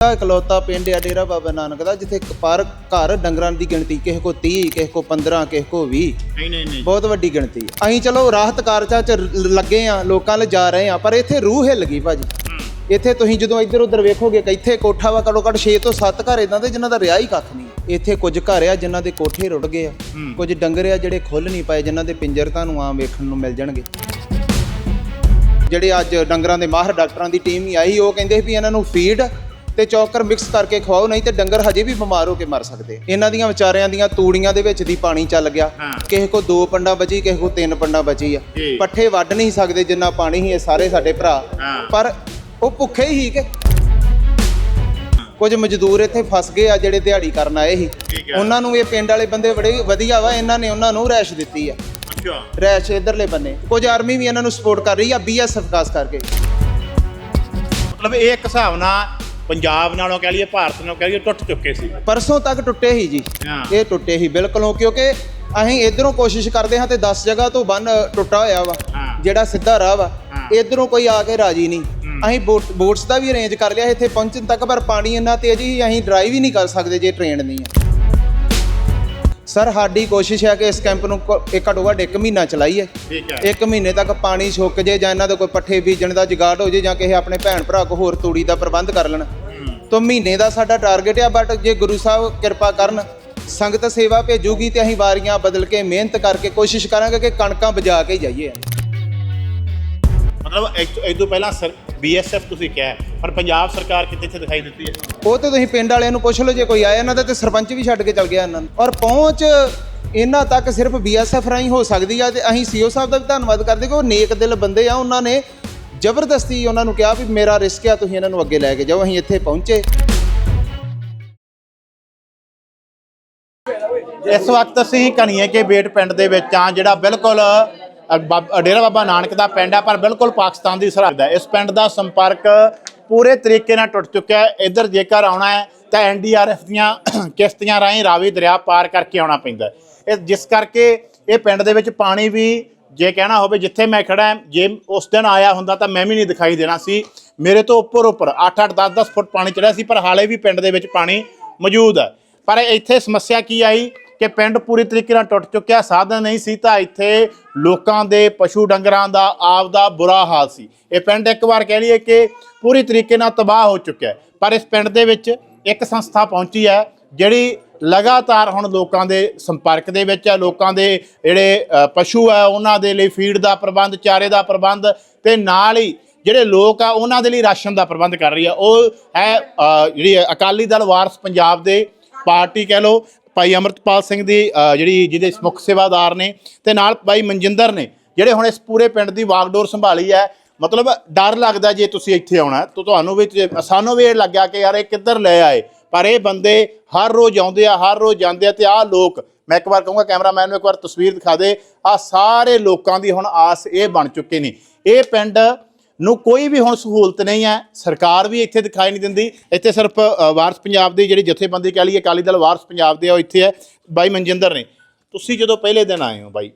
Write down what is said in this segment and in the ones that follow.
ਆ ਇਕਲੌਤਾ ਪਿੰਡ ਆ ਡੇਰਾ ਬਾਬਾ ਨਾਨਕ ਦਾ ਜਿੱਥੇ ਇੱਕ ਪਰ ਘਰ ਡੰਗਰਾਂ ਦੀ ਗਿਣਤੀ ਕਿਸੇ ਕੋ 30 ਕਿਸੇ ਕੋ 15 ਕਿਸੇ ਕੋ 20 ਨਹੀਂ ਨਹੀਂ ਨਹੀਂ। ਬਹੁਤ ਵੱਡੀ ਗਿਣਤੀ ਹੈ ਅਸੀਂ ਚਲੋ ਰਾਹਤ ਕਾਰਜਾਂ ਚ ਰ- ਲੱਗੇ ਆ ਲੋਕਾਂ ਲਈ ਜਾ ਰਹੇ ਆ ਪਰ ਇੱਥੇ ਰੂਹ ਹਿੱਲ ਗਈ ਭਾਜੀ। ਇੱਥੇ ਤੁਸੀਂ ਜਦੋਂ ਇੱਧਰ ਉੱਧਰ ਵੇਖੋਗੇ ਕਿ ਇੱਥੇ ਕੋਠਾ ਵਾ ਘੱਟੋ ਘੱਟ 6 ਤੋਂ 7 ਘਰ ਇਦਾਂ ਦੇ ਜਿਨ੍ਹਾਂ ਦਾ ਰਿਆ ਹੀ ਕੱਖ ਨਹੀਂ ਇੱਥੇ ਕੁਝ ਘਰ ਆ ਜਿਨ੍ਹਾਂ ਦੇ ਕੋਠੇ ਰੁੜ ਗਏ ਆ। ਕੁਝ ਡੰਗਰ ਆ ਜਿਹੜੇ ਖੁੱਲ ਨਹੀਂ ਪਏ ਜਿਨ੍ਹਾਂ ਦੇ ਪਿੰਜਰ ਤੁਹਾਨੂੰ ਆਮ ਵੇਖਣ ਨੂੰ ਮਿਲ ਜਾਣਗੇ। ਜਿਹੜੇ ਅੱਜ ਡੰਗਰਾਂ ਦੇ ਮਾਹਰ ਡਾਕਟਰਾਂ ਦੀ ਟੀਮ ਹੀ ਆਈ ਉਹ ਕਹਿੰਦੇ ਵੀ ਇਹਨਾਂ ਨੂੰ ਫੀਡ ਤੇ ਚੌਕਰ ਮਿਕਸ ਕਰਕੇ ਖਵਾਓ ਨਹੀਂ ਤੇ ਡੰਗਰ ਹਜੇ ਵੀ ਬਿਮਾਰ ਹੋ ਕੇ ਮਰ ਸਕਦੇ। ਇਹਨਾਂ ਦੀਆਂ ਵਿਚਾਰਿਆਂ ਦੀਆਂ ਤੂੜੀਆਂ ਦੇ ਵਿੱਚ ਦੀ ਪਾਣੀ ਚੱਲ ਗਿਆ। ਹਾਂ। ਕਿਸੇ ਕੋ ਦੋ ਪੰਡਾ ਬਚੀ ਕਿਸੇ ਕੋ ਤਿੰਨ ਪੰਡਾ ਬਚੀ ਆ। ਜੀ। ਪੱਠੇ ਵੱਢ ਨਹੀਂ ਸਕਦੇ ਜਿੰਨਾ ਪਾਣੀ ਹੀ ਇਹ ਸਾਰੇ ਸਾਡੇ ਭਰਾ। ਹਾਂ। ਪਰ ਉਹ ਭੁੱਖੇ ਹੀ ਕਿ ਕੁਝ ਮਜ਼ਦੂਰ ਇੱਥੇ ਫਸ ਗਏ ਆ ਜਿਹੜੇ ਦਿਹਾੜੀ ਕਰਨ ਆਏ ਸੀ। ਠੀਕ ਹੈ। ਉਹਨਾਂ ਨੂੰ ਇਹ ਪਿੰਡ ਵਾਲੇ ਬੰਦੇ ਬੜੇ ਵਧੀਆ ਵਾ ਇਹਨਾਂ ਨੇ ਉਹਨਾਂ ਨੂੰ ਰੈਸ਼ ਦਿੱਤੀ ਆ। ਅੱਛਾ। ਰੈਸ਼ ਇਧਰਲੇ ਬੰਨੇ। ਕੁਝ ਆਰਮੀ ਵੀ ਇਹਨਾਂ ਨੂੰ ਸਪੋਰਟ ਕਰ ਰਹੀ ਆ ਬੀਐਸਐਫ ਖਾਸ ਕਰਕੇ। ਮਤਲਬ ਇਹ ਇੱਕ ਹਿਸਾਬ ਨਾਲ ਪੰਜਾਬ ਨਾਲੋਂ ਕਹਿ ਲਈਏ ਭਾਰਤ ਨਾਲੋਂ ਕਹਿ ਲਈਏ ਟੁੱਟ ਚੁੱਕੇ ਸੀ। ਪਰਸੋਂ ਤੱਕ ਟੁੱਟੇ ਹੀ ਜੀ। ਹਾਂ। ਇਹ ਟੁੱਟੇ ਹੀ ਬਿਲਕੁਲੋਂ ਕਿਉਂਕਿ ਅਸੀਂ ਇਧਰੋਂ ਕੋਸ਼ਿਸ਼ ਕਰਦੇ ਹਾਂ ਤੇ 10 ਜਗ੍ਹਾ ਤੋਂ ਬੰਨ ਟੁੱਟਾ ਹੋਇਆ ਵਾ ਹਾਂ। ਜਿਹੜਾ ਸਿੱਧਾ ਰਾਹ ਵਾ ਹਾਂ। ਇਧਰੋਂ ਕੋਈ ਆ ਕੇ ਰਾਜੀ ਨਹੀਂ। ਅਸੀਂ ਬੋਟ ਬੋਟਸ ਦਾ ਵੀ ਅਰੇਂਜ ਕਰ ਲਿਆ ਇੱਥੇ ਪਹੁੰਚਣ ਤੱਕ ਪਰ ਪਾਣੀ ਇੰਨਾ ਤੇਜ਼ ਹੀ ਅਸੀਂ ਡਰਾਈਵ ਹੀ ਨਹੀਂ ਕਰ ਸਕਦੇ ਜੇ ਟ੍ਰੇਨ ਨਹੀਂ ਹੈ ਸਰ ਸਾਡੀ ਕੋਸ਼ਿਸ਼ ਹੈ ਕਿ ਇਸ ਕੈਂਪ ਨੂੰ ਕੋ- ਇੱਕ ਘੱਟੋ ਘੱਟ ਇੱਕ ਮਹੀਨਾ ਚਲਾਈਏ। ਠੀਕ ਹੈ। ਇੱਕ ਮਹੀਨੇ ਤੱਕ ਪਾਣੀ ਸੁੱਕ ਜੇ ਜਾਂ ਇਹਨਾਂ ਦਾ ਕੋਈ ਪੱਠੇ ਬੀਜਣ ਦਾ ਜੁਗਾੜ ਹੋ ਜੇ ਜਾਂ ਕਿਸੇ ਆਪਣੇ ਭੈਣ ਭਰਾ ਕੋ ਹੋਰ ਤੂੜੀ ਦਾ ਪ੍ਰਬੰਧ ਕਰ ਲੈਣ। ਤਾਂ ਮਹੀਨੇ ਦਾ ਸਾਡਾ ਟਾਰਗੇਟ ਆ ਬਟ ਜੇ ਗੁਰੂ ਸਾਹਿਬ ਕਿਰਪਾ ਕਰਨ ਸੰਗਤ ਸੇਵਾ ਭੇਜੂਗੀ ਤੇ ਅਸੀਂ ਵਾਰੀਆਂ ਬਦਲ ਕੇ ਮਿਹਨਤ ਕਰਕੇ ਕੋਸ਼ਿਸ਼ ਕਰਾਂਗੇ ਕਿ ਕਣਕਾਂ ਬਜਾ ਕੇ ਜਾਈਏ। ਮਤਲਬ ਇਹ ਇਹ ਤੋਂ ਪਹਿਲਾਂ ਸਰ ਬੀਐਸਐਫ ਤੁਸੀਂ ਕਿਹਾ ਪਰ ਪੰਜਾਬ ਸਰਕਾਰ ਕਿਤੇ ਇੱਥੇ ਦਿਖਾਈ ਦਿੱਤੀ ਹੈ? ਉਹ ਤੇ ਤੁਸੀਂ ਪਿੰਡ ਵਾਲਿਆਂ ਨੂੰ ਪੁੱਛ ਲਓ ਜੇ ਕੋਈ ਆਇਆ ਇਹਨਾਂ ਦਾ ਤੇ ਸਰਪੰਚ ਵੀ ਛੱਡ ਕੇ ਚਲ ਗਿਆ ਇਹਨਾਂ ਨੂੰ। ਔਰ ਪਹੁੰਚ ਇਹਨਾਂ ਤੱਕ ਸਿਰਫ ਬੀਐਸਐਫ ਰਾਹੀਂ ਹੋ ਸਕਦੀ ਆ ਤੇ ਅਸੀਂ ਸੀਓ ਸਾਹਿਬ ਦਾ ਵੀ ਧੰਨਵਾਦ ਕਰਦੇ ਕਿ ਉਹ ਨੇਕ ਦਿਲ ਬੰਦੇ ਆ ਉਹਨਾਂ ਨੇ ਜ਼ਬਰਦਸਤੀ ਉਹਨਾਂ ਨੂੰ ਕਿਹਾ ਵੀ ਮੇਰਾ ਰਿਸਕ ਆ, ਤੁਸੀਂ ਇਹਨਾਂ ਨੂੰ ਅੱਗੇ ਲੈ ਕੇ ਜਾਓ, ਅਸੀਂ ਇੱਥੇ ਪਹੁੰਚੇ। ਇਸ ਵਕਤ ਅਸੀਂ ਕਣੀਏ ਕੇ ਬੇਟ ਪਿੰਡ ਦੇ ਵਿੱਚ ਆ ਜਿਹੜਾ ਬਿਲਕੁਲ ਬਾਬ- ਡੇਰਾ ਬਾਬਾ ਨਾਨਕ ਦਾ ਪਿੰਡ ਆ, ਪਰ ਬਿਲਕੁਲ ਪਾਕਿਸਤਾਨ ਦੀ ਸਰਹੱਦ ਹੈ। ਇਸ ਪਿੰਡ ਦਾ ਸੰਪਰਕ ਪੂਰੇ ਤਰੀਕੇ ਨਾਲ ਟੁੱਟ ਚੁੱਕਿਆ ਹੈ। ਇੱਧਰ ਜੇਕਰ ਆਉਣਾ ਹੈ, ਤਾਂ ਐਨਡੀਆਰਐਫ ਦੀਆਂ ਕਿਸ਼ਤੀਆਂ ਰਾਹੀਂ ਰਾਵੀ ਦਰਿਆ ਪਾਰ ਕਰਕੇ ਆਉਣਾ ਪੈਂਦਾ ਇਹ ਜਿਸ ਕਰਕੇ ਇਹ ਪਿੰਡ ਦੇ ਵਿੱਚ ਪਾਣੀ ਵੀ ਜੇ ਕਹਿਣਾ ਹੋਵੇ ਜਿੱਥੇ ਮੈਂ ਖੜਾ ਜੇ ਉਸ ਦਿਨ ਆਇਆ ਹੁੰਦਾ ਤਾਂ ਮੈਂ ਵੀ ਨਹੀਂ ਦਿਖਾਈ ਦੇਣਾ ਸੀ। ਮੇਰੇ ਤੋਂ ਉੱਪਰ ਉੱਪਰ 8-8 10-10 ਫੁੱਟ ਪਾਣੀ ਚੜਿਆ ਸੀ, ਪਰ ਹਾਲੇ ਵੀ ਪਿੰਡ ਦੇ ਵਿੱਚ ਪਾਣੀ ਮੌਜੂਦ ਹੈ। ਪਰ ਇੱਥੇ ਸਮੱਸਿਆ ਕੀ ਆਈ ਕਿ ਪਿੰਡ ਪੂਰੀ ਤਰੀਕੇ ਨਾਲ ਟੁੱਟ ਚੁੱਕਿਆ, ਸਾਧਨ ਨਹੀਂ ਸੀ ਤਾਂ ਇੱਥੇ ਲੋਕਾਂ ਦੇ ਪਸ਼ੂ ਡੰਗਰਾਂ ਦਾ ਆਪ ਦਾ ਬੁਰਾ ਹਾਲ ਸੀ। ਇਹ ਪਿੰਡ ਇੱਕ ਵਾਰ ਕਹਿ ਲਈਏ ਕਿ ਪੂਰੀ ਤਰੀਕੇ ਨਾਲ ਤਬਾਹ ਹੋ ਚੁੱਕਿਆ ਪਰ ਇਸ ਪਿੰਡ ਦੇ ਵਿੱਚ ਇੱਕ ਸੰਸਥਾ ਪਹੁੰਚੀ ਹੈ ਜਿਹੜੀ ਲਗਾਤਾਰ ਹੁਣ ਲੋਕਾਂ ਦੇ ਸੰਪਰਕ ਦੇ ਵਿੱਚ ਹੈ ਲੋਕਾਂ ਦੇ ਜਿਹੜੇ ਪਸ਼ੂ ਹੈ ਉਹਨਾਂ ਦੇ ਲਈ ਫੀਡ ਦਾ ਪ੍ਰਬੰਧ, ਚਾਰੇ ਦਾ ਪ੍ਰਬੰਧ ਤੇ ਨਾਲ ਹੀ ਜਿਹੜੇ ਲੋਕ ਆ, ਉਹਨਾਂ ਦੇ ਲਈ ਰਾਸ਼ਨ ਦਾ ਪ੍ਰਬੰਧ ਕਰ ਰਹੀ ਆ। ਉਹ ਹੈ ਜਿਹੜੀ ਅਕਾਲੀ ਦਲ ਵਾਰਸ ਪੰਜਾਬ ਦੇ ਪਾਰਟੀ ਕਹਿ ਲਓ, ਭਾਈ ਅਮਰਤਪਾਲ ਸਿੰਘ ਦੀ ਜਿਹੜੀ ਜਿਹਦੇ ਮੁੱਖ ਸੇਵਾਦਾਰ ਨੇ ਤੇ ਨਾਲ ਭਾਈ ਮਨਜਿੰਦਰ ਨੇ, ਜਿਹੜੇ ਹੁਣ ਇਸ ਪੂਰੇ ਪਿੰਡ ਦੀ ਵਾਗਡੋਰ ਸੰਭਾਲੀ ਹੈ। ਮਤਲਬ ਡਰ ਲੱਗਦਾ ਜੇ ਤੁਸੀਂ ਇੱਥੇ ਆਉਣਾ ਤਾਂ ਤੁਹਾਨੂੰ ਵੀ ਸਾਨੂੰ ਵੀ ਇਹ ਲੱਗਿਆ ਕਿ ਯਾਰ ਇਹ ਕਿੱਧਰ ਲੈ ਆਏ। ਪਰ ਇਹ ਬੰਦੇ ਹਰ ਰੋਜ਼ ਆਉਂਦੇ ਆ ਹਰ ਰੋਜ਼ ਜਾਂਦੇ ਆ ਤੇ ਆਹ ਲੋਕ ਮੈਂ ਇੱਕ ਵਾਰ ਕਹੂੰਗਾ ਕੈਮਰਾਮੈਨ ਨੂੰ ਇੱਕ ਵਾਰ ਤਸਵੀਰ ਦਿਖਾ ਦੇ ਆ ਸਾਰੇ ਲੋਕਾਂ ਦੀ ਹੁਣ ਆਸ ਇਹ ਬਣ ਚੁੱਕੇ ਨੇ। ਇਹ ਪਿੰਡ ਨੂੰ ਕੋਈ ਵੀ ਹੁਣ ਸਹੂਲਤ ਨਹੀਂ ਹੈ ਸਰਕਾਰ ਵੀ ਇੱਥੇ ਦਿਖਾਈ ਨਹੀਂ ਦਿੰਦੀ ਇੱਥੇ ਸਿਰਫ ਵਾਰਸ ਪੰਜਾਬ ਦੀ ਜਿਹੜੀ ਜਥੇਬੰਦੀ ਕਹਿ ਲਈਏ ਅਕਾਲੀ ਦਲ ਵਾਰਸ ਪੰਜਾਬ ਦੇ ਆ, ਉਹ ਇੱਥੇ ਹੈ ਬਾਈ ਮਨਜਿੰਦਰ ਨੇ। ਤੁਸੀਂ ਜਦੋਂ ਪਹਿਲੇ ਦਿਨ ਆਏ ਹੋ ਬਾਈ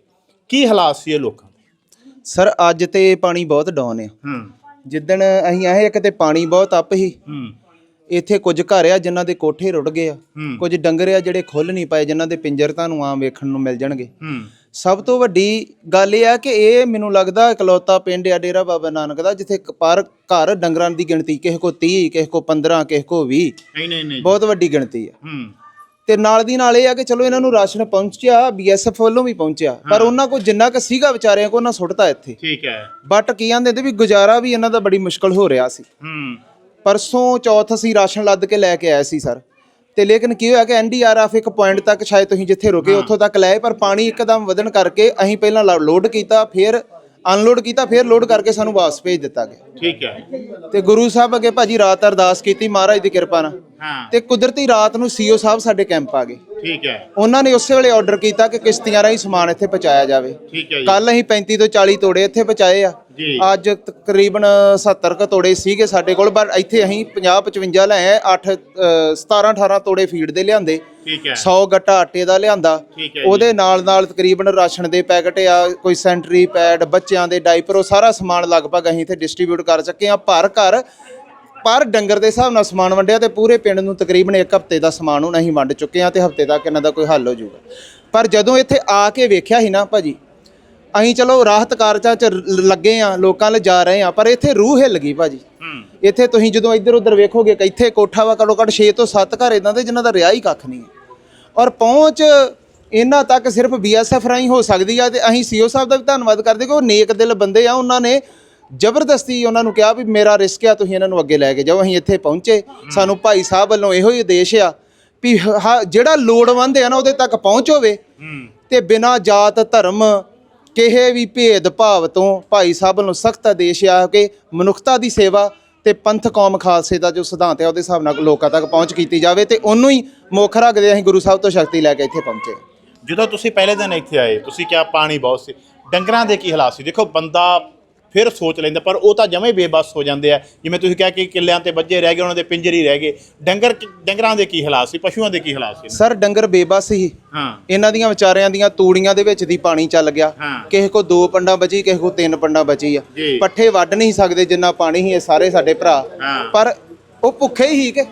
ਕੀ ਹਾਲਾਤ ਸੀ ਇਹ ਲੋਕਾਂ ਦੇ? ਸਰ ਅੱਜ ਤੇ ਪਾਣੀ ਬਹੁਤ ਡਾਊਨ ਆ। ਹੂੰ। ਜਿੱਦਣ ਅਸੀਂ ਆਏ ਇੱਕ ਤੇ ਪਾਣੀ ਬਹੁਤ ਅੱਪ ਸੀ। ਹੂੰ। ਇੱਥੇ ਕੁਝ ਘਰ ਆ ਜਿਨ੍ਹਾਂ ਦੇ ਕੋਠੇ ਰੁੜ ਗਏ ਆ। ਕੁਝ ਡੰਗਰ ਆ ਜਿਹੜੇ ਖੁੱਲ ਨਹੀਂ ਪਏ ਜਿਨ੍ਹਾਂ ਦੇ ਪਿੰਜਰ ਤੁਹਾਨੂੰ ਆਮ ਵੇਖਣ ਨੂੰ ਮਿਲ ਜਾਣਗੇ। ਸਭ ਤੋਂ ਵੱਡੀ ਗੱਲ ਇਹ ਆ ਕਿ ਇਹ ਮੈਨੂੰ ਲੱਗਦਾ ਇਕਲੌਤਾ ਪਿੰਡ ਆ ਡੇਰਾ ਬਾਬਾ ਨਾਨਕ ਦਾ ਜਿੱਥੇ ਇੱਕ ਪਰ ਘਰ ਡੰਗਰਾਂ ਦੀ ਗਿਣਤੀ ਕਿਸੇ ਕੋ 30 ਕਿਸੇ ਕੋ 15 ਕਿਸੇ ਕੋ 20 ਨਹੀਂ ਨਹੀਂ ਨਹੀਂ। ਬਹੁਤ ਵੱਡੀ ਗਿਣਤੀ ਆ। ਤੇ ਨਾਲ ਦੀ ਨਾਲ ਇਹ ਆ ਕਿ ਚਲੋ ਇਹਨਾਂ ਨੂੰ ਰਾਸ਼ਨ ਪਹੁੰਚਿਆ ਬੀਐਸਐਫ ਵੱਲੋਂ ਵੀ ਪਹੁੰਚਿਆ ਪਰ ਉਹਨਾਂ ਕੋ ਜਿੰਨਾ ਕੁ ਸੀਗਾ ਵਿਚਾਰਿਆਂ ਕੋ ਉਹਨਾਂ ਸੁੱਟਤਾ ਇੱਥੇ। ਠੀਕ ਹੈ। ਬਟ ਕੀ ਆਂਦੇ ਤੇ ਵੀ ਗੁਜ਼ਾਰਾ ਵੀ ਇਹਨਾਂ ਦਾ ਬੜੀ ਮੁਸ਼ਕਲ ਹੋ ਰਿਹਾ ਸੀ। ਹੂੰ। ਪਰਸੋਂ ਚੌਥ ਅਸੀਂ ਰਾਸ਼ਨ ਲੱਦ ਕੇ ਲੈ ਕੇ ਆਏ ਸੀ ਸਰ। ਤੇ ਲੇਕਿਨ ਕੀ ਹੋਇਆ ਕਿ ਐਨਡੀਆਰਐਫ ਇੱਕ ਪੁਆਇੰਟ ਤੱਕ ਸ਼ਾਇਦ ਤੁਸੀਂ ਜਿੱਥੇ ਰੁਕੇ ਉੱਥੋਂ ਤੱਕ ਲਏ ਪਰ ਪਾਣੀ ਇੱਕਦਮ ਵਧਣ ਕਰਕੇ ਅਸੀਂ ਪਹਿਲਾਂ ਲੋਡ ਕੀਤਾ ਫਿਰ ਅਨਲੋਡ ਕੀਤਾ ਫਿਰ ਲੋਡ ਕਰਕੇ ਸਾਨੂੰ ਵਾਪਸ ਭੇਜ ਦਿੱਤਾ ਗਿਆ। ਠੀਕ ਹੈ। ਤੇ ਗੁਰੂ ਸਾਹਿਬ ਅੱਗੇ ਭਾਜੀ ਰਾਤ ਅਰਦਾਸ ਕੀਤੀ ਮਹਾਰਾਜ ਦੀ ਕਿਰਪਾ ਨਾਲ। ਹਾਂ। ਤੇ ਕੁਦਰਤੀ ਰਾਤ ਨੂੰ ਸੀਓ ਸਾਹਿਬ ਸਾਡੇ ਕੈਂਪ ਆ ਗਏ। ਠੀਕ ਹੈ। ਉਹਨਾਂ ਨੇ ਉਸੇ ਵੇਲੇ ਆਰਡਰ ਕੀਤਾ ਕਿ ਕਿਸ਼ਤੀਆਂ ਰਾਹੀਂ ਸਮਾਨ ਇੱਥੇ ਪਹੁੰਚਾਇਆ ਜਾਵੇ। ਠੀਕ ਹੈ ਜੀ। ਕੱਲ ਅਸੀਂ 35 ਤੋਂ 40 ਤੋੜੇ ਇੱਥੇ ਪਹੁੰਚਾਏ ਆ। ਜੀ। ਅੱਜ ਤਕਰੀਬਨ 70 ਕ ਤੋੜੇ ਸੀਗੇ ਸਾਡੇ ਕੋਲ ਪਰ ਇੱਥੇ ਅਸੀਂ 50 55 ਲਏ 8 17 18 ਤੋੜੇ ਫੀਡ ਦੇ ਲਿਆਂਦੇ। ਠੀਕ ਹੈ। 100 ਗੱਟਾ ਆਟੇ ਦਾ ਲਿਆਂਦਾ। ਉਹਦੇ ਨਾਲ ਨਾਲ ਤਕਰੀਬਨ ਰਾਸ਼ਨ ਦੇ ਪੈਕਟ ਆ ਕੋਈ ਸੈਂਟਰੀ ਪੈਡ ਬੱਚਿਆਂ ਦੇ ਡਾਈਪਰ ਉਹ ਸਾਰਾ ਸਮਾਨ ਲਗਭਗ ਅਸੀਂ ਇੱਥੇ ਡਿਸਟ੍ਰੀਬਿਊਟ ਕਰ ਚੁੱਕੇ ਆ ਭਰ ਘਰ ਪਰ ਡੰਗਰ ਦੇ ਹਿਸਾਬ ਨਾਲ ਸਮਾਨ ਵੰਡਿਆ ਤੇ ਪੂਰੇ ਪਿੰਡ ਨੂੰ ਤਕਰੀਬਨ ਇੱਕ ਹਫ਼ਤੇ ਦਾ ਸਮਾਨ ਹੁਣ ਅਸੀਂ ਵੰਡ ਚੁੱਕੇ ਆ ਤੇ ਹਫ਼ਤੇ ਤੱਕ ਇਹਨਾਂ ਦਾ ਕੋਈ ਹੱਲ ਹੋ ਜਾਊਗਾ। ਪਰ ਜਦੋਂ ਇੱਥੇ ਆ ਕੇ ਵੇਖਿਆ ਸੀ ਨਾ ਭਾਜੀ ਅਸੀਂ ਚਲੋ ਰਾਹਤ ਕਾਰਜਾਂ 'ਚ ਲੱਗੇ ਆ ਲੋਕਾਂ ਲਈ ਜਾ ਰਹੇ ਆ ਪਰ ਇੱਥੇ ਰੂਹ ਹਿੱਲ ਗਈ ਭਾਜੀ। ਹੂੰ। ਇੱਥੇ ਤੁਸੀਂ ਜਦੋਂ ਇੱਧਰ ਉੱਧਰ ਵੇਖੋਗੇ ਕਿ ਇੱਥੇ ਕੋਠਾ ਵਾ ਘੱਟੋ ਘੱਟ 6 ਤੋਂ 7 ਘਰ ਇਦਾਂ ਦੇ ਜਿਨ੍ਹਾਂ ਦਾ ਰਿਆ ਹੀ ਕੱਖ ਨਹੀਂ ਹੈ। ਔਰ ਪਹੁੰਚ ਇਹਨਾਂ ਤੱਕ ਸਿਰਫ ਬੀਐਸਐਫ ਰਾਹੀਂ ਹੋ ਸਕਦੀ ਆ ਤੇ ਅਸੀਂ ਸੀਓ ਸਾਹਿਬ ਦਾ ਵੀ ਧੰਨਵਾਦ ਕਰਦੇ ਕਿ ਉਹ ਨੇਕ ਦਿਲ ਬੰਦੇ ਆ ਉਹਨਾਂ ਨੇ ਜ਼ਬਰਦਸਤੀ ਉਹਨਾਂ ਨੂੰ ਕਿਹਾ ਵੀ ਮੇਰਾ ਰਿਸਕ ਆ ਤੁਸੀਂ ਇਹਨਾਂ ਨੂੰ ਅੱਗੇ ਲੈ ਕੇ ਜਾਓ ਅਸੀਂ ਇੱਥੇ ਪਹੁੰਚੇ। ਸਾਨੂੰ ਭਾਈ ਸਾਹਿਬ ਵੱਲੋਂ ਇਹੋ ਹੀ ਉਦੇਸ਼ ਆ ਵੀ ਹ- ਜਿਹੜਾ ਲੋੜਵੰਦ ਆ ਨਾ ਉਹਦੇ ਤੱਕ ਪਹੁੰਚ ਹੋਵੇ। ਤੇ ਬਿਨਾਂ ਜਾਤ ਧਰਮ ਕਿਸੇ ਵੀ ਭੇਦ ਭਾਵ ਤੋਂ ਭਾਈ ਸਾਹਿਬ ਨੂੰ ਸਖਤ ਆਦੇਸ਼ ਆ ਕਿ ਮਨੁੱਖਤਾ ਦੀ ਸੇਵਾ ਤੇ ਪੰਥ ਕੌਮ ਖਾਲਸੇ ਦਾ ਜੋ ਸਿਧਾਂਤ ਹੈ ਉਹਦੇ ਹਿਸਾਬ ਨਾਲ ਲੋਕਾਂ ਤੱਕ ਪਹੁੰਚ ਕੀਤੀ ਜਾਵੇ ਤੇ ਉਹਨੂੰ ਹੀ ਮੁੱਖ ਰੱਖਦੇ ਅਸੀਂ ਗੁਰੂ ਸਾਹਿਬ ਤੋਂ ਸ਼ਕਤੀ ਲੈ ਕੇ ਇੱਥੇ ਪਹੁੰਚੇ। ਜਦੋਂ ਤੁਸੀਂ ਪਹਿਲੇ ਦਿਨ ਇੱਥੇ ਆਏ ਤੁਸੀਂ ਕਿਹਾ ਪਾਣੀ ਬਹੁਤ ਸੀ। ਡੰਗਰਾਂ ਦੇ ਕੀ ਹਾਲਾਤ ਸੀ? ਦੇਖੋ ਬੰਦਾ ਫਿਰ ਸੋਚ ਲੈਂਦਾ ਪਰ ਉਹ ਤਾਂ ਜਮੇ ਬੇਬਸ ਹੋ ਜਾਂਦੇ ਆ। ਜਿਵੇਂ ਤੁਸੀਂ ਕਿਹਾ ਕਿ ਕਿੱਲਿਆਂ ਤੇ ਵੱਜੇ ਰਹਿ ਗਏ ਉਹਨਾਂ ਦੇ ਪਿੰਜਰ ਹੀ ਰਹਿ ਗਏ। ਡੰਗਰ ਡੰਗਰਾਂ ਦੇ ਕੀ ਹਾਲਾਤ ਸੀ? ਪਸ਼ੂਆਂ ਦੇ ਕੀ ਹਾਲਾਤ ਸੀ? ਸਰ ਡੰਗਰ ਬੇਬਸ ਸੀ। ਹਾਂ। ਇਹਨਾਂ ਦੀਆਂ ਵਿਚਾਰਿਆਂ ਦੀਆਂ ਤੂੜੀਆਂ ਦੇ ਵਿੱਚ ਦੀ ਪਾਣੀ ਚੱਲ ਗਿਆ। ਹਾਂ। ਕਿਸੇ ਕੋ ਦੋ ਪੰਡਾਂ ਬਚੀ ਕਿਸੇ ਕੋ ਤਿੰਨ ਪੰਡਾਂ ਬਚੀ ਆ। ਜੀ। ਪੱਠੇ ਵੱਢ ਨਹੀਂ ਸਕਦੇ ਜਿੰਨਾ ਪਾਣੀ ਸੀ ਇਹ ਸਾਰੇ ਸਾਡੇ ਭਰਾ। ਹਾਂ। ਪਰ ਉਹ ਭੁੱਖੇ ਹੀ ਕਿ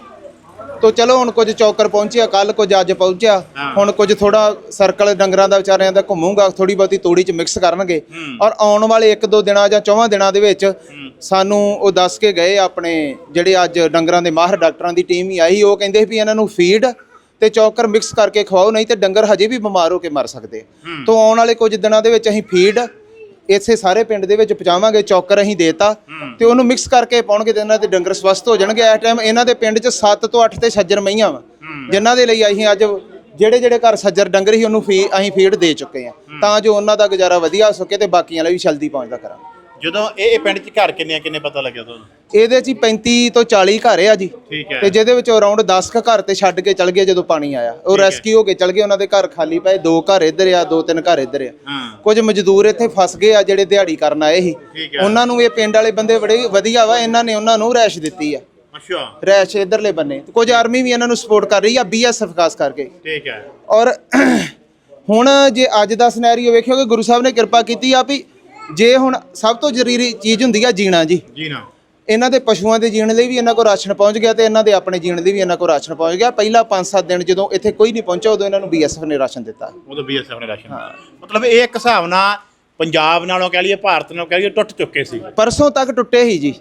ਤੋ ਚਲੋ ਹੁਣ ਕੁਝ ਚੌਕਰ ਪਹੁੰਚਿਆ ਕੱਲ ਕੁਝ ਅੱਜ ਪਹੁੰਚਿਆ। ਹੁਣ ਕੁਝ ਥੋੜਾ ਸਰਕਲ ਡੰਗਰਾਂ ਦਾ ਵਿਚਾਰਿਆਂ ਦਾ ਘੁੰਮੂਗਾ ਥੋੜੀ ਬਹੁਤੀ ਤੂੜੀ ਚ ਮਿਕਸ ਕਰਨਗੇ। ਔਰ ਆਉਣ ਵਾਲੇ ਇੱਕ ਦੋ ਦਿਨਾਂ ਜਾਂ ਚੌਵਾਂ ਦਿਨਾਂ ਦੇ ਵਿੱਚ ਸਾਨੂੰ ਉਹ ਦੱਸ ਕੇ ਗਏ ਆਪਣੇ ਜਿਹੜੇ ਅੱਜ ਡੰਗਰਾਂ ਦੇ ਮਾਹਰ ਡਾਕਟਰਾਂ ਦੀ ਟੀਮ ਹੀ ਆਈ ਉਹ ਕਹਿੰਦੇ ਵੀ ਇਹਨਾਂ ਨੂੰ ਫੀਡ ਤੇ ਚੌਕਰ ਮਿਕਸ ਕਰਕੇ ਖਵਾਓ ਨਹੀਂ ਤੇ ਡੰਗਰ ਹਜੇ ਵੀ ਬਿਮਾਰ ਹੋ ਕੇ ਮਰ ਸਕਦੇ। ਤੋਂ ਆਉਣ ਵਾਲੇ ਕੁਝ ਦਿਨਾਂ ਦੇ ਵਿੱਚ ਅਸੀਂ ਫੀਡ ਇਸੇ ਸਾਰੇ ਪਿੰਡ ਦੇ ਵਿੱਚ ਪਹੁੰਚਾਵਾਂਗੇ ਚੌਕਰ ਅਸੀਂ ਦੇਤਾ ਤੇ ਉਹਨੂੰ ਮਿਕਸ ਕਰਕੇ ਪਾਉਣਗੇ ਤੇ ਇਹਨਾਂ ਦੇ ਡੰਗਰ ਸਵਸਥ ਹੋ ਜਾਣਗੇ। ਇਸ ਟਾਈਮ ਇਹਨਾਂ ਦੇ ਪਿੰਡ 'ਚ 7 ਤੋਂ 8 ਤੇ ਸੱਜਰ ਮਈਆਂ ਵਾ ਜਿਨ੍ਹਾਂ ਦੇ ਲਈ ਅਸੀਂ ਅੱਜ ਜਿਹੜੇ ਜਿਹੜੇ ਘਰ ਸੱਜਰ ਡੰਗਰ ਸੀ ਉਹਨੂੰ ਫੀ ਅਸੀਂ ਫੀਡ ਦੇ ਚੁੱਕੇ ਆ ਤਾਂ ਜੋ ਉਹਨਾਂ ਦਾ ਗੁਜ਼ਾਰਾ ਵਧੀਆ ਹੋ ਸਕੇ ਤੇ ਬਾਕੀਆਂ ਲਈ ਵੀ ਜਲਦੀ ਪਹੁੰਚਦਾ ਕਰਾਂਗੇ। ਜਦੋਂ ਇਹ ਇਹ ਪਿੰਡ 'ਚ ਘਰ ਕਿੰਨੇ ਆ, ਕਿੰਨੇ ਪਤਾ ਲੱਗਿਆ ਤੁਹਾਨੂੰ? ਇਹਦੇ 'ਚ ਹੀ 35 ਤੋਂ 40 ਘਰ ਆ ਜੀ। ਠੀਕ ਹੈ। ਤੇ ਜਿਹਦੇ ਵਿੱਚ ਅਰਾਊਂਡ 10 ਕੁ ਘਰ ਤੇ ਛੱਡ ਕੇ ਚਲ ਗਏ ਜਦੋਂ ਪਾਣੀ ਆਇਆ। ਉਹ ਰੈਸਕਿਊ ਹੋ। ਕੇ ਚਲ ਗਏ ਉਹਨਾਂ ਦੇ ਘਰ ਖਾਲੀ ਪਏ ਦੋ ਘਰ ਇੱਧਰ ਆ ਦੋ ਤਿੰਨ ਘਰ ਇੱਧਰ ਆ। ਹਾਂ। ਕੁਝ ਮਜ਼ਦੂਰ ਇੱਥੇ ਫਸ ਗਏ ਆ ਜਿਹੜੇ ਦਿਹਾੜੀ ਕਰਨ ਆਏ ਸੀ। ਠੀਕ ਹੈ। ਉਹਨਾਂ ਨੂੰ ਇਹ ਪਿੰਡ ਵਾਲੇ ਬੰਦੇ ਬੜੇ ਵਧੀਆ ਵਾ ਇਹਨਾਂ ਨੇ ਉਹਨਾਂ ਨੂੰ ਰੈਸ਼ ਦਿੱਤੀ ਆ। ਅੱਛਾ। ਰੈਸ਼ ਇਧਰਲੇ ਬੰਨੇ। ਤੇ ਕੁਝ ਆਰਮੀ ਵੀ ਇਹਨਾਂ ਨੂੰ ਸਪੋਰਟ ਕਰ ਰਹੀ ਆ ਬੀਐਸਐਫ ਖਾਸ ਕਰਕੇ। ਠੀਕ ਹੈ। ਔਰ ਹੁਣ ਜੇ ਅੱਜ ਦਾ ਸਿਨੈਰੀਓ ਵੇਖਿਓਗੇ ਗੁਰੂ ਸਾਹਿਬ ਨੇ ਕਿਰਪਾ ਕੀਤੀ ਆ ਵੀ ਜੇ ਹੁਣ ਸਭ ਤੋਂ ਜ਼ਰੂਰੀ ਚੀਜ਼ ਹੁੰਦੀ ਆ ਜੀਣਾ ਜੀ। ਜੀ ਨਾ ਇਹਨਾਂ ਦੇ ਪਸ਼ੂਆਂ ਦੇ ਜੀਣ ਲਈ ਵੀ ਇਹਨਾਂ ਕੋਲ ਰਾਸ਼ਨ ਪਹੁੰਚ ਗਿਆ ਤੇ ਇਹਨਾਂ ਦੇ ਆਪਣੇ ਜੀਣ ਲਈ ਵੀ ਇਹਨਾਂ ਕੋਲ ਰਾਸ਼ਨ ਪਹੁੰਚ ਗਿਆ। ਪਹਿਲਾ 5-7 ਦਿਨ ਜਦੋਂ ਇੱਥੇ ਕੋਈ ਨਹੀਂ ਪਹੁੰਚਿਆ ਉਦੋਂ ਇਹਨਾਂ ਨੂੰ ਬੀਐਸਐਫ ਨੇ ਰਾਸ਼ਨ ਦਿੱਤਾ। ਉਦੋਂ ਬੀਐਸਐਫ ਨੇ ਰਾਸ਼ਨ ਮਤਲਬ ਇਹ ਇੱਕ ਹਿਸਾਬ ਨਾਲ ਪੰਜਾਬ ਨਾਲੋਂ ਕਹਿ ਲਈਏ ਭਾਰਤ ਨਾਲੋਂ ਕਹਿ ਲਈਏ ਟੁੱਟ ਚੁੱਕੇ ਸੀ। ਪਰਸੋਂ ਤੱਕ ਟੁੱਟੇ ਹੀ ਜੀ।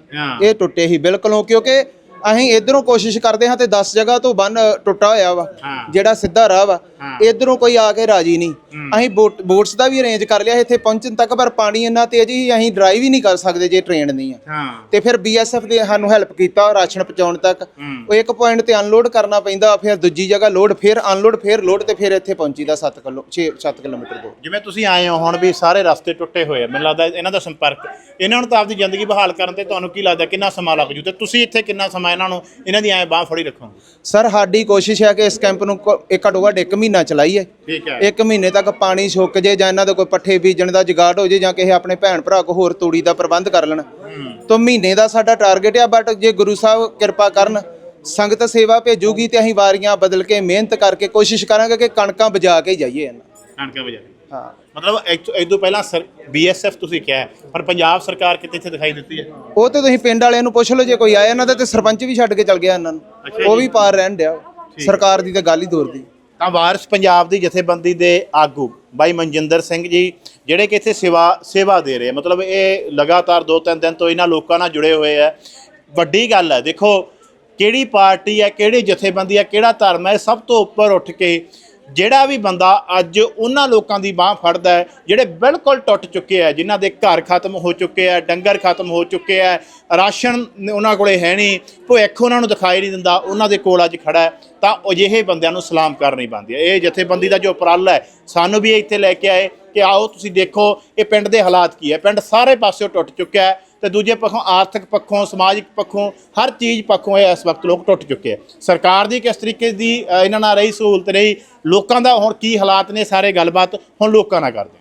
ਇਹ ਟੁੱਟੇ ਹੀ ਬਿਲਕੁਲੋਂ ਕਿਉਂਕਿ ਅਸੀਂ ਇਧਰੋਂ ਕੋਸ਼ਿਸ਼ ਕਰਦੇ ਹਾਂ ਤੇ 10 ਜਗ੍ਹਾ ਤੋਂ ਬੰਨ ਟੁੱਟਾ ਹੋਇਆ ਵਾ। ਜਿਹੜਾ ਸਿੱਧਾ ਰਾਹ ਵਾ। ਇਧਰੋਂ ਕੋਈ ਆ ਕੇ ਰਾਜੀ ਨਹੀਂ। ਅਸੀਂ ਬੋਟ ਬੋਟਸ ਦਾ ਵੀ ਅਰੇਂਜ ਕਰ ਲਿਆ ਇੱਥੇ ਪਹੁੰਚਣ ਤੱਕ ਪਰ ਪਾਣੀ ਇੰਨਾ ਤੇਜ਼ ਹੀ ਅਸੀਂ ਡਰਾਈਵ ਹੀ ਨਹੀਂ ਕਰ ਸਕਦੇ ਜੇ ਟ੍ਰੇਨ ਨਹੀਂ ਆ। ਤੇ ਫਿਰ ਬੀਐਸਐਫ ਦੇ ਸਾਨੂੰ ਹੈਲਪ ਕੀਤਾ ਰਾਸ਼ਨ ਪਹੁੰਚਾਉਣ ਤੱਕ। ਉਹ ਇੱਕ ਪੁਆਇੰਟ ਤੇ ਅਨਲੋਡ ਕਰਨਾ ਪੈਂਦਾ ਫਿਰ ਦੂਜੀ ਜਗ੍ਹਾ ਲੋਡ ਫਿਰ ਅਨਲੋਡ ਫਿਰ ਲੋਡ ਤੇ ਫਿਰ ਇੱਥੇ ਪਹੁੰਚੀਦਾ 7 ਕਿਲੋ 6 7 ਕਿਲੋਮੀਟਰ ਦੂਰ। ਜਿਵੇਂ ਤੁਸੀਂ ਆਏ ਹੋ ਹੁਣ ਵੀ ਸਾਰੇ ਰਸਤੇ ਟੁੱਟੇ ਹੋਏ ਆ ਮੈਨੂੰ ਲੱਗਦਾ ਇਹਨਾਂ ਦਾ ਸੰਪਰਕ ਇਹਨਾਂ ਨੂੰ ਤਾਂ ਆਪਦੀ ਜ਼ਿੰਦਗੀ ਬਹਾਲ ਕਰਨ ਤੇ ਤੁਹਾਨੂੰ ਕੀ ਲੱਗਦਾ ਕਿੰਨਾ ਸਮਾਂ ਲੱਗ ਜੂ? ਤੇ ਤੁਸੀਂ ਇੱਥੇ ਕਿੰਨਾ ਸਮਾਂ ਇਹਨਾਂ ਨੂੰ ਇਹਨਾਂ ਦੀ ਐ ਬਾਹ ਫੜੀ ਰੱਖੋਗੇ। ਸਰ ਸਾਡੀ ਕੋਸ਼ਿਸ਼ ਹੈ ਕਿ ਇਸ ਕੈਂਪ ਨੂੰ ਇੱਕ ਘੱਟੋ ਘੱਟ ਇੱਕ ਮਹੀਨਾ ਚਲਾਈਏ। ਠੀਕ ਹੈ। ਇੱਕ ਮਹੀਨੇ ਤੱਕ ਪਾਣੀ ਸੁੱਕ ਜੇ ਜਾਂ ਇਹਨਾਂ ਦਾ ਕੋਈ ਪੱਠੇ ਬੀਜਣ ਦਾ ਜੁਗਾੜ ਹੋ ਜੇ ਜਾਂ ਕਿਸੇ ਆਪਣੇ ਭੈਣ ਭਰਾ ਕੋ ਹੋਰ ਤੂੜੀ ਦਾ ਪ੍ਰਬੰਧ ਕਰ ਲੈਣ। ਤਾਂ ਮਹੀਨੇ ਦਾ ਸਾਡਾ ਟਾਰਗੇਟ ਆ ਬਟ ਜੇ ਗੁਰੂ ਸਾਹਿਬ ਕਿਰਪਾ ਕਰਨ ਸੰਗਤ ਸੇਵਾ ਭੇਜੂਗੀ ਤੇ ਅਸੀਂ ਵਾਰੀਆਂ ਬਦਲ ਕੇ ਮਿਹਨਤ ਕਰਕੇ ਕੋਸ਼ਿਸ਼ ਕਰਾਂਗੇ ਕਿ ਕਣਕਾਂ ਬਜਾ ਕੇ ਜਾਈਏ ਇਹਨਾਂ। ਕਣਕਾਂ ਵਜਾ ਹਾਂ। ਮਤਲਬ ਇਹ ਤੋਂ ਪਹਿਲਾਂ ਬੀਐਸਐਫ ਤੁਸੀਂ ਕਿਹਾ ਪਰ ਪੰਜਾਬ ਸਰਕਾਰ ਕਿਤੇ ਇੱਥੇ ਦਿਖਾਈ ਦਿੱਤੀ ਹੈ? ਉਹ ਤੇ ਤੁਸੀਂ ਪਿੰਡ ਵਾਲਿਆਂ ਨੂੰ ਪੁੱਛ ਲਓ ਜੇ ਕੋਈ ਆਇਆ ਇਹਨਾਂ ਦਾ ਤੇ ਸਰਪੰਚ ਵੀ ਛੱਡ ਕੇ ਚਲ ਗਿਆ ਇਹਨਾਂ ਨੂੰ। ਉਹ। ਵੀ ਪਾਰ ਰਹਿਣ ਡਿਆ ਸਰਕਾਰ ਦੀ ਤਾਂ ਗੱਲ ਹੀ ਦੂਰ ਦੀ। ਤਾਂ ਵਾਰਿਸ ਪੰਜਾਬ ਦੀ ਜਥੇਬੰਦੀ ਦੇ ਆਗੂ ਬਾਈ ਮਨਜਿੰਦਰ ਸਿੰਘ ਜੀ ਜਿਹੜੇ ਕਿ ਇੱਥੇ ਸੇਵਾ ਸੇਵਾ ਦੇ ਰਹੇ ਮਤਲਬ ਇਹ ਲਗਾਤਾਰ ਦੋ ਤਿੰਨ ਦਿਨ ਤੋਂ ਇਹਨਾਂ ਲੋਕਾਂ ਨਾਲ ਜੁੜੇ ਹੋਏ ਆ। ਵੱਡੀ ਗੱਲ ਹੈ ਦੇਖੋ ਕਿਹੜੀ ਪਾਰਟੀ ਹੈ ਕਿਹੜੀ ਜਥੇਬੰਦੀ ਹੈ ਕਿਹੜਾ ਧਰਮ ਹੈ ਸਭ ਤੋਂ ਉੱਪਰ ਉੱਠ ਕੇ ਜਿਹੜਾ ਵੀ ਬੰਦਾ ਅੱਜ ਉਹਨਾਂ ਲੋਕਾਂ ਦੀ ਬਾਹ ਫੜਦਾ ਹੈ, ਜਿਹੜੇ ਬਿਲਕੁਲ ਟੁੱਟ ਚੁੱਕੇ ਆ, ਜਿਨ੍ਹਾਂ ਦੇ ਘਰ ਖਤਮ ਹੋ ਚੁੱਕੇ ਆ, ਡੰਗਰ ਖਤਮ ਹੋ ਚੁੱਕੇ ਆ, ਰਾਸ਼ਨ ਉਹਨਾਂ ਕੋਲੇ ਹੈ ਨਹੀਂ ਭੁੱਖ ਉਹਨਾਂ ਨੂੰ ਦਿਖਾਈ ਨਹੀਂ ਦਿੰਦਾ, ਉਹਨਾਂ ਦੇ ਕੋਲ ਅੱਜ ਖੜਾ ਤਾਂ ਅਜਿਹੇ ਬੰਦਿਆਂ ਨੂੰ ਸਲਾਮ ਕਰਨੀ ਬਣਦੀ ਹੈ। ਇਹ ਜਥੇਬੰਦੀ ਦਾ ਜੋ ਉਪਰਾਲਾ ਹੈ, ਸਾਨੂੰ ਵੀ ਇਹ ਇੱਥੇ ਲੈ ਕੇ ਆਏ ਕਿ ਆਓ ਤੁਸੀਂ ਦੇਖੋ, ਇਹ ਪਿੰਡ ਦੇ ਹਾਲਾਤ ਕੀ ਹੈ? ਪਿੰਡ ਸਾਰੇ ਪਾਸਿਓਂ ਟੁੱਟ ਚੁੱਕਿਆ ਹੈ ਤੇ ਦੂਜੇ ਪੱਖੋਂ ਆਰਥਿਕ ਪੱਖੋਂ, ਸਮਾਜਿਕ ਪੱਖੋਂ, ਹਰ ਚੀਜ਼ ਪੱਖੋਂ ਇਹ ਇਸ ਵਕਤ ਲੋਕ ਟੁੱਟ ਚੁੱਕੇ ਆ। ਸਰਕਾਰ ਦੀ ਕਿਸ ਤਰੀਕੇ ਦੀ ਇਹਨਾਂ ਨਾਲ ਰਹੀ ਸਹੂਲਤ ਰਹੀ, ਲੋਕਾਂ ਦਾ ਹੁਣ ਕੀ ਹਾਲਾਤ ਨੇ ਸਾਰੇ ਗੱਲਬਾਤ ਹੁਣ ਲੋਕਾਂ ਨਾਲ ਕਰਦੇ